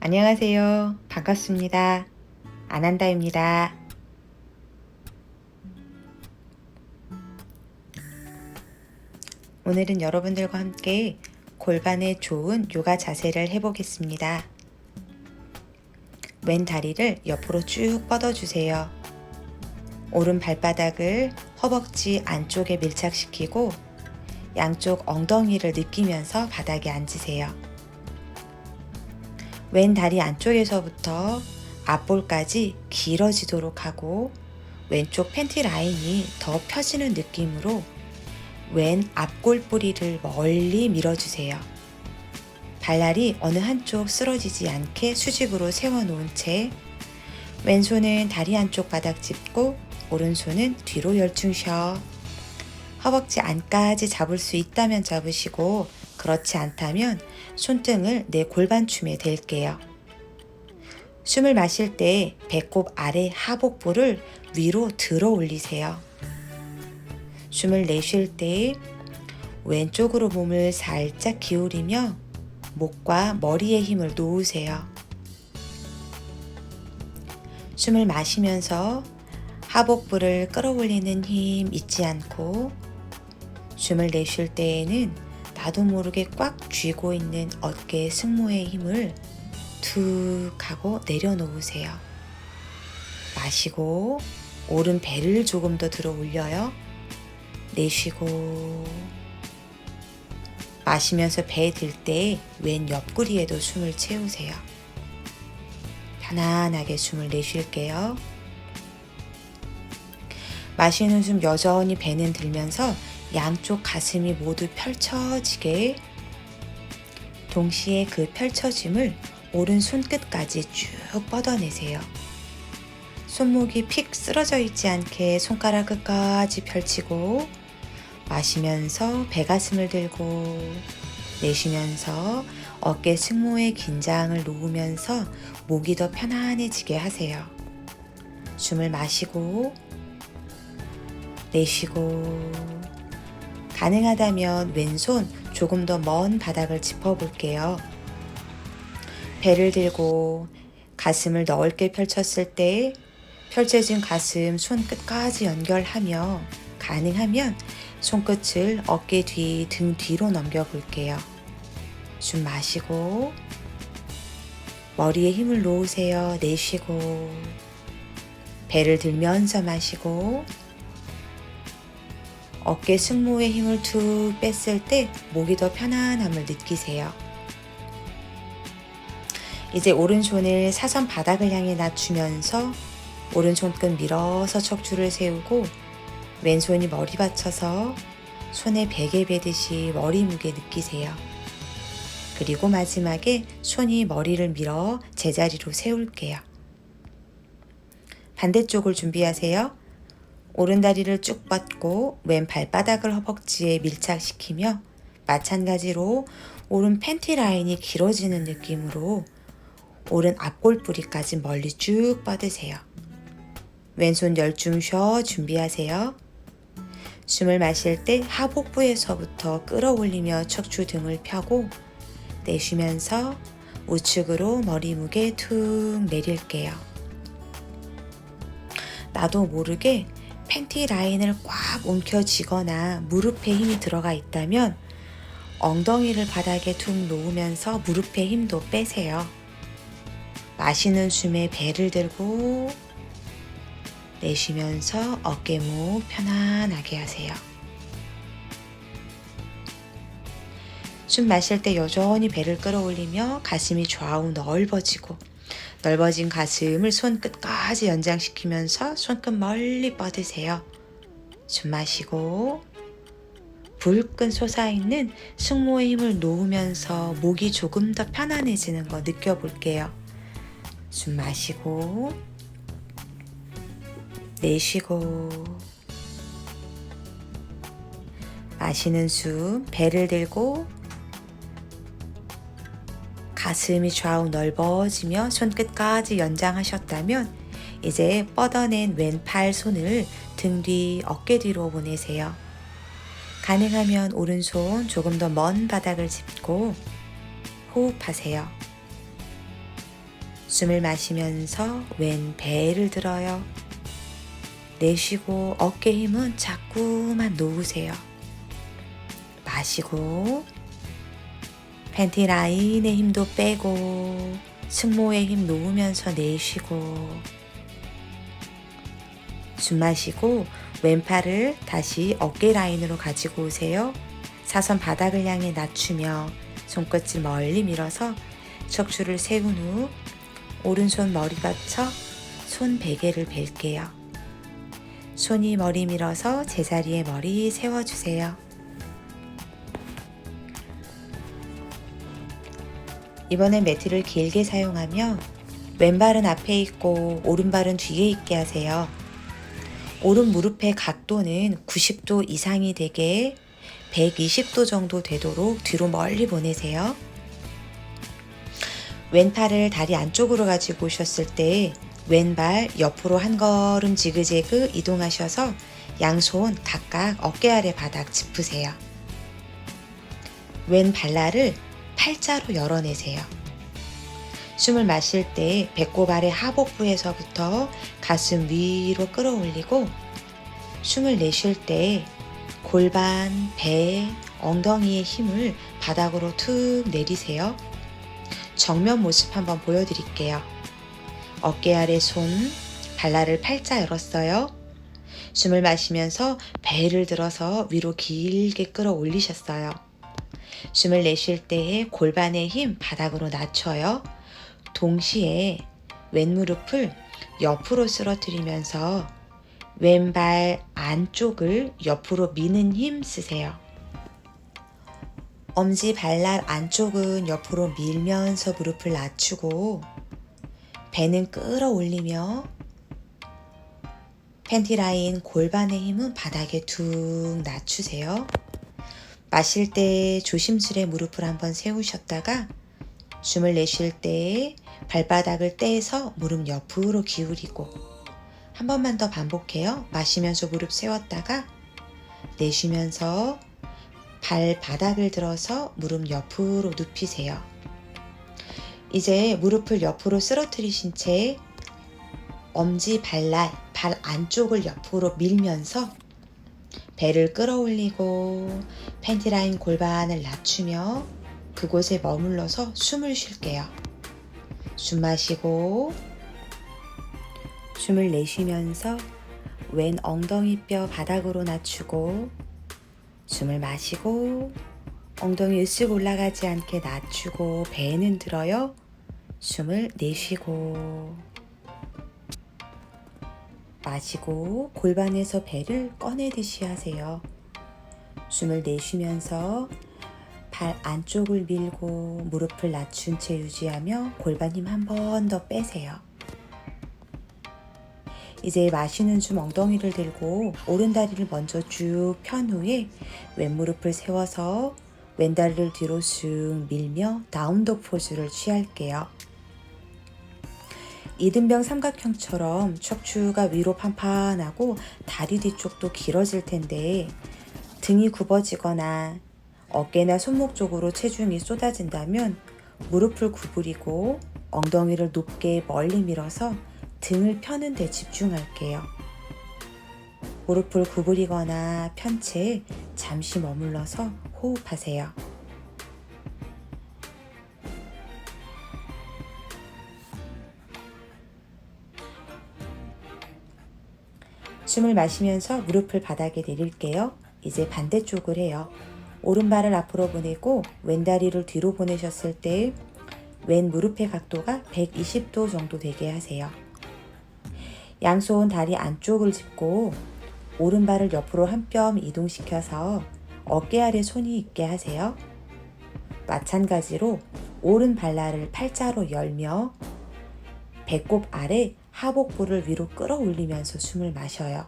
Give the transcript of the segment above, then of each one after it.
안녕하세요. 반갑습니다. 아난다입니다. 오늘은 여러분들과 함께 골반에 좋은 요가 자세를 해보겠습니다. 왼 다리를 옆으로 쭉 뻗어주세요. 오른 발바닥을 허벅지 안쪽에 밀착시키고 양쪽 엉덩이를 느끼면서 바닥에 앉으세요. 왼 다리 안쪽에서부터 앞볼까지 길어지도록 하고 왼쪽 팬티 라인이 더 펴지는 느낌으로 왼 앞골 뿌리를 멀리 밀어주세요. 발날이 어느 한쪽 쓰러지지 않게 수직으로 세워놓은 채 왼손은 다리 한쪽 바닥 짚고 오른손은 뒤로 열중 쉬어 허벅지 안까지 잡을 수 있다면 잡으시고 그렇지 않다면 손등을 내 골반춤에 댈게요. 숨을 마실 때 배꼽 아래 하복부를 위로 들어 올리세요. 숨을 내쉴 때 왼쪽으로 몸을 살짝 기울이며 목과 머리에 힘을 놓으세요. 숨을 마시면서 하복부를 끌어올리는 힘 잊지 않고 숨을 내쉴 때에는 나도 모르게 꽉 쥐고 있는 어깨 승모의 힘을 툭 하고 내려놓으세요. 마시고 오른 배를 조금 더 들어 올려요. 내쉬고 마시면서 배들때 왼 옆구리에도 숨을 채우세요. 편안하게 숨을 내쉴게요. 마시는 숨 여전히 배는 들면서 양쪽 가슴이 모두 펼쳐지게 동시에 그 펼쳐짐을 오른 손 끝까지 쭉 뻗어내세요. 손목이 픽 쓰러져 있지 않게 손가락 끝까지 펼치고 마시면서 배가슴을 들고 내쉬면서 어깨 승모의 긴장을 놓으면서 목이 더 편안해지게 하세요. 숨을 마시고 내쉬고 가능하다면 왼손 조금 더 먼 바닥을 짚어볼게요. 배를 들고 가슴을 넓게 펼쳤을 때 펼쳐진 가슴 손 끝까지 연결하며 가능하면 손끝을 어깨 뒤, 등 뒤로 넘겨 볼게요. 숨 마시고 머리에 힘을 놓으세요. 내쉬고 배를 들면서 마시고 어깨 승모에 힘을 툭 뺐을 때 목이 더 편안함을 느끼세요. 이제 오른손을 사선 바닥을 향해 낮추면서 오른손끝 밀어서 척추를 세우고 왼손이 머리 받쳐서 손에 베개 베듯이 머리 무게 느끼세요. 그리고 마지막에 손이 머리를 밀어 제자리로 세울게요. 반대쪽을 준비하세요. 오른 다리를 쭉 뻗고 왼 발바닥을 허벅지에 밀착시키며 마찬가지로 오른 팬티 라인이 길어지는 느낌으로 오른 앞골 뿌리까지 멀리 쭉 뻗으세요. 왼손 열중 쉬어 준비하세요. 숨을 마실 때 하복부에서부터 끌어올리며 척추 등을 펴고 내쉬면서 우측으로 머리 무게 툭 내릴게요. 나도 모르게 팬티 라인을 꽉 움켜쥐거나 무릎에 힘이 들어가 있다면 엉덩이를 바닥에 툭 놓으면서 무릎에 힘도 빼세요. 마시는 숨에 배를 들고 내쉬면서 어깨목 편안하게 하세요. 숨 마실 때 여전히 배를 끌어올리며 가슴이 좌우 넓어지고 넓어진 가슴을 손끝까지 연장시키면서 손끝 멀리 뻗으세요. 숨 마시고 불끈 솟아있는 승모의 힘을 놓으면서 목이 조금 더 편안해지는 거 느껴볼게요. 숨 마시고 내쉬고 마시는 숨 배를 들고 가슴이 좌우 넓어지며 손끝까지 연장하셨다면 이제 뻗어낸 왼팔 손을 등 뒤 어깨 뒤로 보내세요. 가능하면 오른손 조금 더 먼 바닥을 짚고 호흡하세요. 숨을 마시면서 왼 배를 들어요. 내쉬고 어깨 힘은 자꾸만 놓으세요. 마시고 팬티 라인의 힘도 빼고 승모의 힘 놓으면서 내쉬고 숨 마시고 왼팔을 다시 어깨 라인으로 가지고 오세요. 사선 바닥을 향해 낮추며 손끝을 멀리 밀어서 척추를 세운 후 오른손 머리 받쳐 손 베개를 벨게요. 손이 머리 밀어서 제자리에 머리 세워주세요. 이번엔 매트를 길게 사용하며 왼발은 앞에 있고 오른발은 뒤에 있게 하세요. 오른 무릎의 각도는 90도 이상이 되게 120도 정도 되도록 뒤로 멀리 보내세요. 왼팔을 다리 안쪽으로 가지고 오셨을 때 왼발 옆으로 한 걸음 지그재그 이동하셔서 양손 각각 어깨 아래 바닥 짚으세요. 왼 발날을 팔자로 열어내세요. 숨을 마실 때 배꼽 아래 하복부에서부터 가슴 위로 끌어올리고 숨을 내쉴 때 골반, 배, 엉덩이의 힘을 바닥으로 툭 내리세요. 정면 모습 한번 보여드릴게요. 어깨 아래 손, 발날을 팔자 열었어요. 숨을 마시면서 배를 들어서 위로 길게 끌어 올리셨어요. 숨을 내쉴 때에 골반의 힘 바닥으로 낮춰요. 동시에 왼무릎을 옆으로 쓰러뜨리면서 왼발 안쪽을 옆으로 미는 힘 쓰세요. 엄지 발날 안쪽은 옆으로 밀면서 무릎을 낮추고 배는 끌어올리며 팬티 라인 골반의 힘은 바닥에 툭 낮추세요. 마실 때 조심스레 무릎을 한번 세우셨다가 숨을 내쉴 때 발바닥을 떼서 무릎 옆으로 기울이고 한 번만 더 반복해요. 마시면서 무릎 세웠다가 내쉬면서 발바닥을 들어서 무릎 옆으로 눕히세요. 이제 무릎을 옆으로 쓰러뜨리신 채 엄지 발날, 발 안쪽을 옆으로 밀면서 배를 끌어올리고 팬티라인 골반을 낮추며 그곳에 머물러서 숨을 쉴게요. 숨 마시고 숨을 내쉬면서 왼 엉덩이 뼈 바닥으로 낮추고 숨을 마시고 엉덩이 으쓱 올라가지 않게 낮추고 배는 들어요. 숨을 내쉬고 마시고 골반에서 배를 꺼내듯이 하세요. 숨을 내쉬면서 발 안쪽을 밀고 무릎을 낮춘 채 유지하며 골반 힘 한 번 더 빼세요. 이제 마시는 숨 엉덩이를 들고 오른 다리를 먼저 쭉 편 후에 왼 무릎을 세워서 왼 다리를 뒤로 쑥 밀며 다운독 포즈를 취할게요. 이등병 삼각형처럼 척추가 위로 판판하고 다리 뒤쪽도 길어질 텐데 등이 굽어지거나 어깨나 손목 쪽으로 체중이 쏟아진다면 무릎을 구부리고 엉덩이를 높게 멀리 밀어서 등을 펴는 데 집중할게요. 무릎을 구부리거나 편 채 잠시 머물러서 호흡하세요. 숨을 마시면서 무릎을 바닥에 내릴게요. 이제 반대쪽을 해요. 오른발을 앞으로 보내고 왼다리를 뒤로 보내셨을 때 왼 무릎의 각도가 120도 정도 되게 하세요. 양손 다리 안쪽을 짚고 오른발을 옆으로 한 뼘 이동시켜서 어깨 아래 손이 있게 하세요. 마찬가지로 오른 발날을 팔자로 열며 배꼽 아래 하복부를 위로 끌어올리면서 숨을 마셔요.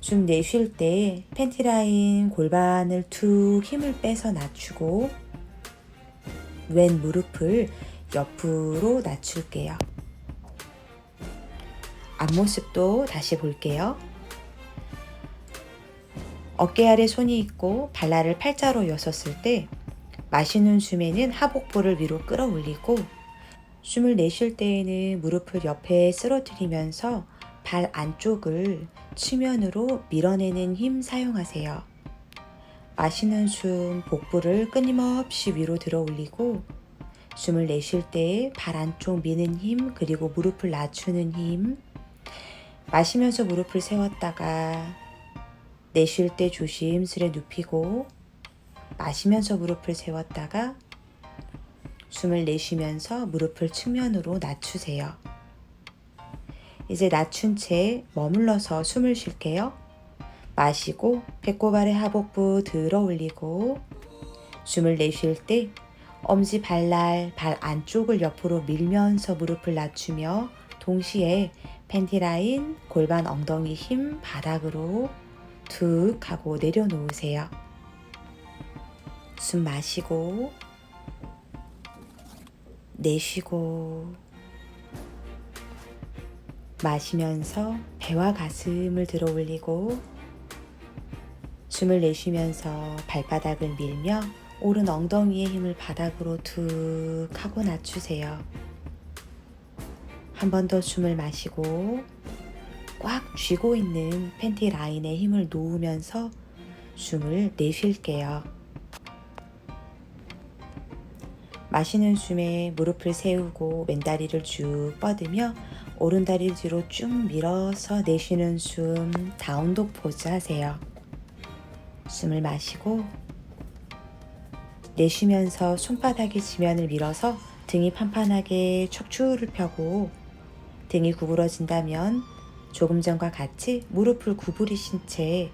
숨 내쉴 때 팬티라인 골반을 툭 힘을 빼서 낮추고 왼 무릎을 옆으로 낮출게요. 앞모습도 다시 볼게요. 어깨 아래 손이 있고 발날을 팔자로 여섰을 때 마시는 숨에는 하복부를 위로 끌어올리고 숨을 내쉴 때에는 무릎을 옆에 쓰러뜨리면서 발 안쪽을 측면으로 밀어내는 힘 사용하세요. 마시는 숨 복부를 끊임없이 위로 들어 올리고 숨을 내쉴 때 발 안쪽 미는 힘 그리고 무릎을 낮추는 힘 마시면서 무릎을 세웠다가 내쉴 때 조심스레 눕히고 마시면서 무릎을 세웠다가 숨을 내쉬면서 무릎을 측면으로 낮추세요. 이제 낮춘 채 머물러서 숨을 쉴게요. 마시고 배꼽 아래 하복부 들어 올리고 숨을 내쉴 때 엄지 발날 발 안쪽을 옆으로 밀면서 무릎을 낮추며 동시에 팬티 라인 골반 엉덩이 힘 바닥으로 툭 하고 내려놓으세요. 숨 마시고 내쉬고 마시면서 배와 가슴을 들어 올리고 숨을 내쉬면서 발바닥을 밀며 오른 엉덩이의 힘을 바닥으로 툭 하고 낮추세요. 한 번 더 숨을 마시고 꽉 쥐고 있는 팬티 라인에 힘을 놓으면서 숨을 내쉴게요. 마시는 숨에 무릎을 세우고 왼다리를 쭉 뻗으며 오른다리 뒤로 쭉 밀어서 내쉬는 숨 다운독 포즈 하세요. 숨을 마시고 내쉬면서 손바닥에 지면을 밀어서 등이 판판하게 척추를 펴고 등이 구부러진다면 조금 전과 같이 무릎을 구부리신 채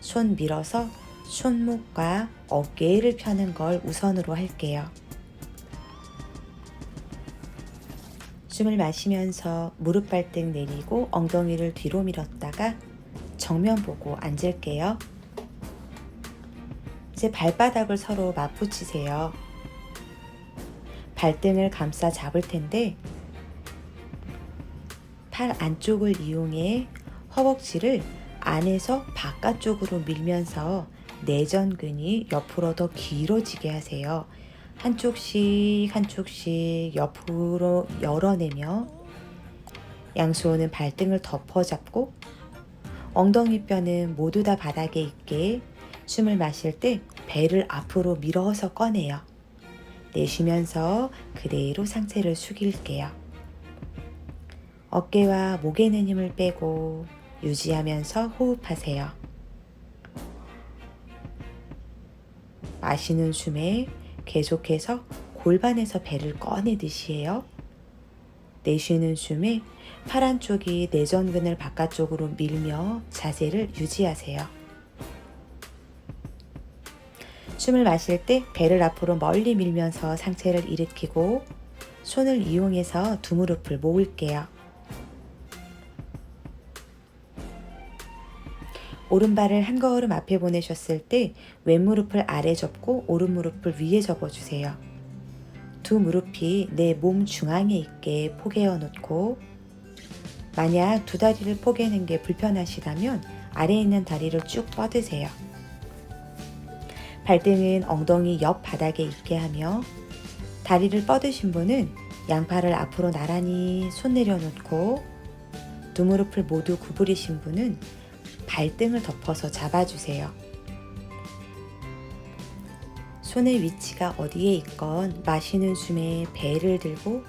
손 밀어서 손목과 어깨를 펴는 걸 우선으로 할게요. 숨을 마시면서 무릎 발등 내리고 엉덩이를 뒤로 밀었다가 정면 보고 앉을게요. 이제 발바닥을 서로 맞붙이세요. 발등을 감싸 잡을 텐데 팔 안쪽을 이용해 허벅지를 안에서 바깥쪽으로 밀면서 내전근이 옆으로 더 길어지게 하세요. 한쪽씩 한쪽씩 옆으로 열어내며 양수호는 발등을 덮어 잡고 엉덩이 뼈는 모두 다 바닥에 있게 숨을 마실 때 배를 앞으로 밀어서 꺼내요. 내쉬면서 그대로 상체를 숙일게요. 어깨와 목에는 힘을 빼고 유지하면서 호흡하세요. 마시는 숨에 계속해서 골반에서 배를 꺼내듯이 해요. 내쉬는 숨에 팔 안쪽이 내전근을 바깥쪽으로 밀며 자세를 유지하세요. 숨을 마실 때 배를 앞으로 멀리 밀면서 상체를 일으키고 손을 이용해서 두 무릎을 모을게요. 오른발을 한 걸음 앞에 보내셨을 때 왼무릎을 아래 접고 오른무릎을 위에 접어주세요. 두 무릎이 내 몸 중앙에 있게 포개어 놓고 만약 두 다리를 포개는 게 불편하시다면 아래에 있는 다리를 쭉 뻗으세요. 발등은 엉덩이 옆 바닥에 있게 하며 다리를 뻗으신 분은 양팔을 앞으로 나란히 손 내려놓고 두 무릎을 모두 구부리신 분은 발등을 덮어서 잡아주세요. 손의 위치가 어디에 있건 마시는 숨에 배를 들고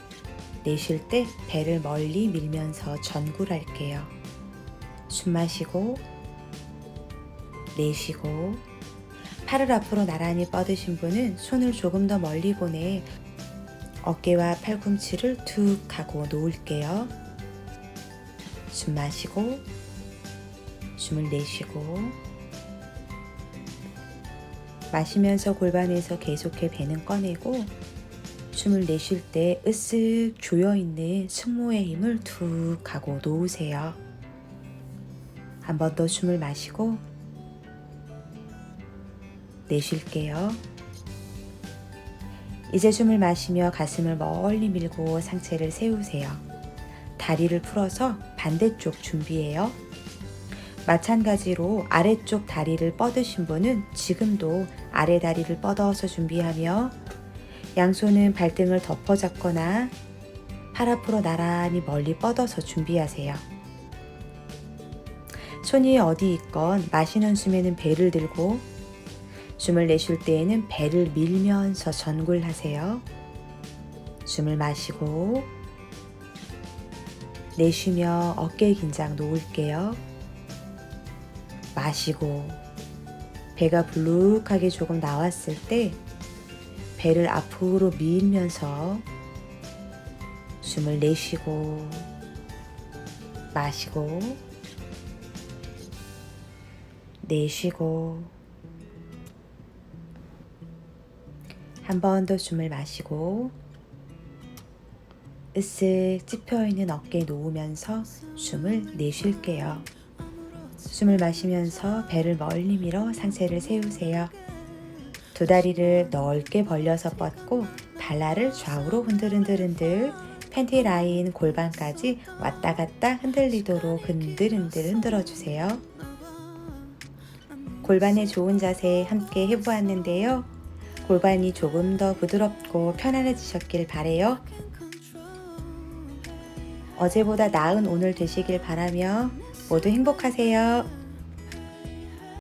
내쉴 때 배를 멀리 밀면서 전굴할게요. 숨 마시고 내쉬고 팔을 앞으로 나란히 뻗으신 분은 손을 조금 더 멀리 보내 어깨와 팔꿈치를 툭 하고 놓을게요. 숨 마시고 숨을 내쉬고 마시면서 골반에서 계속해 배는 꺼내고 숨을 내쉴 때 으쓱 조여있는 승모의 힘을 툭 하고 놓으세요. 한 번 더 숨을 마시고 내쉴게요. 이제 숨을 마시며 가슴을 멀리 밀고 상체를 세우세요. 다리를 풀어서 반대쪽 준비해요. 마찬가지로 아래쪽 다리를 뻗으신 분은 지금도 아래 다리를 뻗어서 준비하며 양손은 발등을 덮어 잡거나 팔 앞으로 나란히 멀리 뻗어서 준비하세요. 손이 어디 있건 마시는 숨에는 배를 들고 숨을 내쉴 때에는 배를 밀면서 전굴하세요. 숨을 마시고 내쉬며 어깨 긴장 놓을게요. 마시고 배가 불룩하게 조금 나왔을 때 배를 앞으로 밀면서 숨을 내쉬고 마시고 내쉬고 한 번 더 숨을 마시고 으쓱 찝혀있는 어깨에 놓으면서 숨을 내쉴게요. 숨을 마시면서 배를 멀리 밀어 상체를 세우세요. 두 다리를 넓게 벌려서 뻗고 발라를 좌우로 흔들흔들흔들 팬티 라인 골반까지 왔다 갔다 흔들리도록 흔들흔들 흔들어 주세요. 골반의 좋은 자세 함께 해보았는데요. 골반이 조금 더 부드럽고 편안해지셨길 바래요. 어제보다 나은 오늘 되시길 바라며 모두 행복하세요.